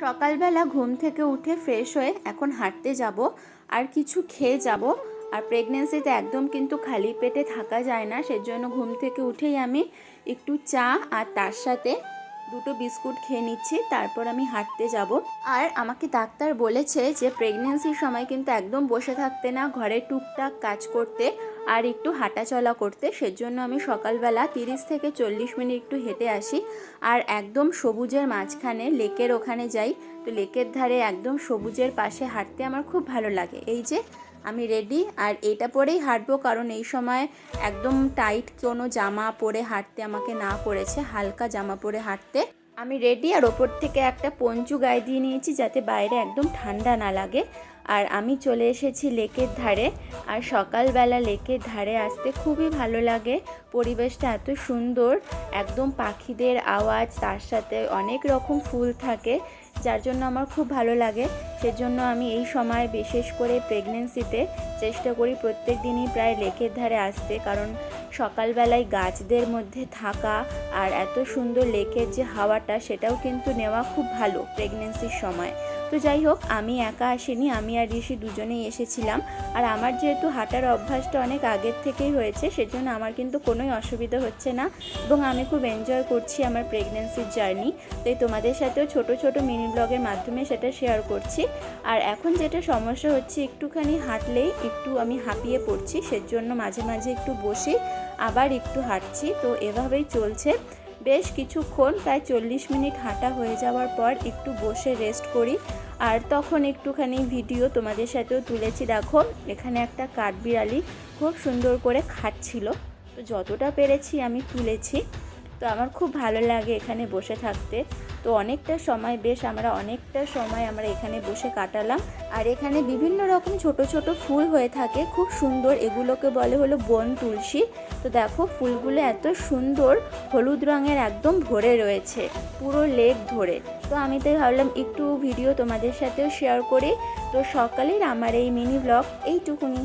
সকালবেলা ঘুম থেকে উঠে ফ্রেশ হয়ে এখন হাঁটতে যাব, আর কিছু খেয়ে যাব। আর প্রেগনেন্সিতে একদম কিন্তু খালি পেটে থাকা যায় না, সেজন্য ঘুম থেকে উঠেই আমি একটু চা আর তার সাথে দুটো বিস্কুট খেয়ে নিচ্ছি, তারপর আমি হাঁটতে যাব। আর আমাকে ডাক্তার বলেছে যে প্রেগনেন্সির সময় কিন্তু একদম বসে থাকতে না, ঘরে টুকটাক কাজ করতে আর একটু হাঁটাচলা করতে। সেজন্য আমি সকালবেলা তিরিশ থেকে চল্লিশ মিনিট একটু হেঁটে আসি। আর একদম সবুজের মাঝখানে, লেকের ওখানে যাই। তো লেকের ধারে একদম সবুজের পাশে হাঁটতে আমার খুব ভালো লাগে। এই যে আমি রেডি আর এটা পরেই হাঁটবো কারণ এই সময় একদম টাইট কোনো জামা পরে হাঁটতে আমাকে না করেছে, হালকা জামা পরে হাঁটতে। আমি রেডি আর ওপর থেকে একটা পঞ্চু গায়ে দিয়ে নিয়েছি যাতে বাইরে একদম ঠান্ডা না লাগে। আর আমি চলে এসেছি লেকের ধারে, আর সকালবেলা লেকের ধারে আসতে খুবই ভালো লাগে। পরিবেশটা এত সুন্দর, একদম পাখিদের আওয়াজ, তার সাথে অনেক রকম ফুল থাকে। যার জন্য আমার খুব ভালো লাগে। সেজন্য আমি এই সময় বিশেষ করে প্রেগনেন্সিতে চেষ্টা করি প্রত্যেক দিনই প্রায় লেকের ধারে আসতে। কারণ সকালবেলায় গাছদের মধ্যে থাকা আর এত সুন্দর লেকের যে হাওয়াটা, সেটাও কিন্তু নেওয়া খুব ভালো প্রেগনেন্সির সময়। তো যাই হোক, আমি একা আসিনি, আমি আর ঋষি দুজনেই এসেছিলাম। আর আমার যেহেতু হাঁটার অভ্যাসটা অনেক আগের থেকেই হয়েছে, সেজন্য আমার কিন্তু কোনোই অসুবিধা হচ্ছে না এবং আমি খুব এনজয় করছি আমার প্রেগনেন্সির জার্নি তাই তোমাদের সাথেও ছোট ছোট মিনি ব্লগের মাধ্যমে সেটা শেয়ার করছি। আর এখন যেটা সমস্যা হচ্ছে, একটুখানি হাঁটলেই একটু আমি হাঁপিয়ে পড়ছি, সেজন্য মাঝে মাঝে একটু বসি, আবার একটু হাঁটছি। তো এভাবেই চলছে। বেশ কিছুক্ষণ, প্রায় চল্লিশ মিনিট হাঁটা হয়ে যাওয়ার পর একটু বসে রেস্ট করি। আর তখন একটুখানি ভিডিও তোমাদের সাথেও তুলেছি, দেখো। এখানে একটা কাঠবিড়ালি খুব সুন্দর করে খাচ্ছিল। তো যতটা পেরেছি আমি তুলেছি। তো আমার খুব ভালো লাগে এখানে বসে থাকতে। তো অনেকটা সময়, বেশ আমরা অনেকটা সময় আমরা এখানে বসে কাটালাম। আর এখানে বিভিন্ন রকম ছোট ছোট ফুল হয়ে থাকে, খুব সুন্দর। এগুলোকে বলে হলো বন তুলসী। তো দেখো, ফুলগুলো এত সুন্দর, হলুদ রঙের একদম ভরে রয়েছে, পুরো লেক ধরে। তো আমি তাই ভাবলাম একটু ভিডিও তোমাদের সাথেও শেয়ার করি। তো সকালের আমার এই মিনি ব্লগ এইটুকুনি।